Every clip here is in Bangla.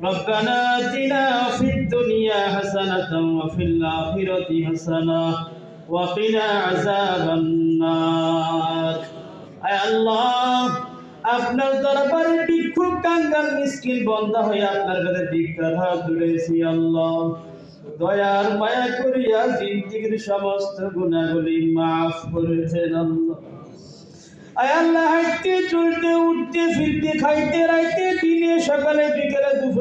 ربنا آتنا في الدنيا حسنة وفي الآخرة حسنة وقنا عذاب النار আয় আল্লাহ আপনার দরবারে ভিক্ষুক কাঙ্গাল মিসকিন বন্ধ হয়ে আপনার কাছে ভিক্ষার হাত ধরেছি আল্লাহ দয়ার মায়া করিয়া জিন্দিগির সমস্ত গুণাগুলি মাফ করেছেন আল্লাহ আয় আল্লাহ হাঁটতে চলতে উঠতে ফিরতে খাইতে রাইতে দিনে সকালে বিকেলে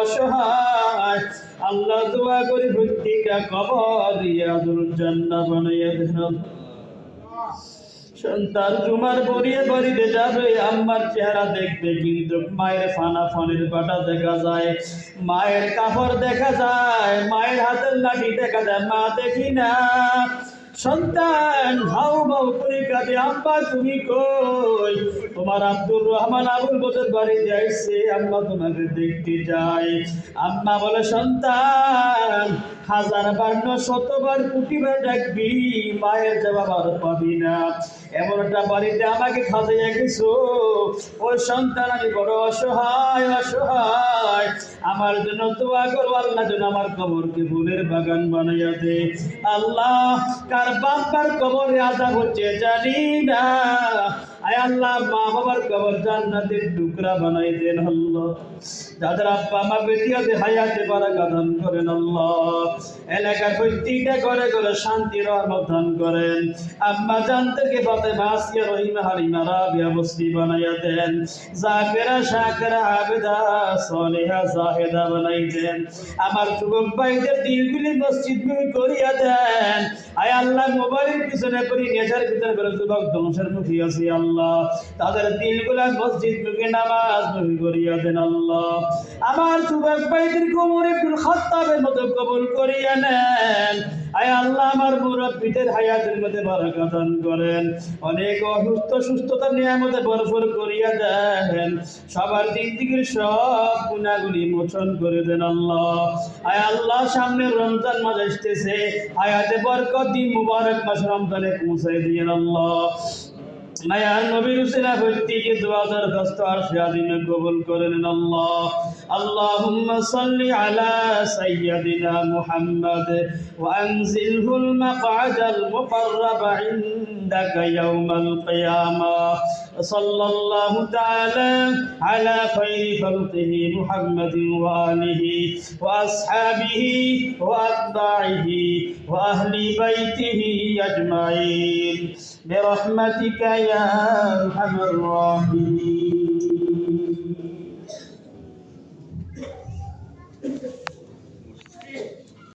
অসহায়। আল্লাহ দোয়া করি প্রত্যেকটা কবর ইয়াদুল জান্নাহ বানাইয়া দেন। সন্তান জুমার বরিয়ে বাড়িতে যাবে, আম্মার চেহারা দেখবে, কিন্তু মায়ের ফানা ফানের বাটা দেখা যায়, মায়ের কাপড় দেখা যায়, মায়ের হাতের লাঠি দেখা যায়, মা দেখি না। সন্তান হাউ বাউ করে কাঁদে, আম্মা, তুমি কই? তোমার আব্দুর রহমান আবুল বছর বাড়ি যাইছে, আম্মা তোমাকে দেখতে যাই। আম্মা বলে, সন্তান, হাজার বার না, শতবার, কুটিবার ডাকবি, মায়ের জবাব আর পাবি না। এমন একটা বাড়িতে আমাকে খাজাইয়া গেছো। ওই সন্তান, আমি বড় অসহায় অসহায়। আমার জন্য দোয়া করো, আল্লাহ যেন আমার কবরকে ফুলের বাগান বানাইয়া দে। আল্লাহ, কার বাপার কবরে আজাব হচ্ছে জানি না। আয় আল্লাহ, মা বাবার কবর জান্নাতের টুকরা বানাই দেন আল্লাহ। যাদের আব্বা মা বেটিয়াতে হায়াতে বারাকা দান করেন আল্লাহ। শান্তি রহমত দান করেন। আম্মা জান থেকে পাতে মাসিয়া রহিমা হারিমা রাবিয়া মুসলি বানাইয়া দেন। জাকেরা, শাকেরা, আবেদা, সলিহা, জাহেদা বানাই দেন। আমার যুবক ভাইদের দিলগুলি মসজিদ করিয়া দেন। আয় আল্লাহ, মোবাইলের পিছনে করি, নেশার ভিতরে করে যুবক ধ্বংসের মুখী আছি আল্লাহ। তাদের দিলগুলা মসজিদ মুখে নামাজ মুখী করিয়া দেন আল্লাহ। আমার যুবক ভাইদের কোমরে কুল খাত্তাবের মতো কবুল করিয়া নেন। আয় আল্লাহ, আমার মুরব্বীদের হায়াতের মধ্যে বারাকা দান করেন। অনেক অসুস্থ সুস্থতা নিয়ামতে ভরপুর করিয়া দেন। সবার দিক থেকে সব গুণাগুলি মোচন করে দেন আল্লাহ। আয় আল্লাহ, সামনে রমজান মাস আসতেছে। হায়াতে বরকত দিন মুবারক মাস রমজানে পৌঁছাই দিয়েন আল্লাহ। মায়ার নবীর উসিলা প্রত্যেকে দোয়া দরখাস্ত আর ফিয়াদিন কবুল করেন আল্লাহ। اللهم صل على سيدنا محمد وأنزله المقعد المقرب عندك يوم القيامة. صلى الله تعالى على خير خلقه محمد وآله وأصحابه وأتباعه وأهل بيته أجمعين. برحمتك يا أرحم الراحمين.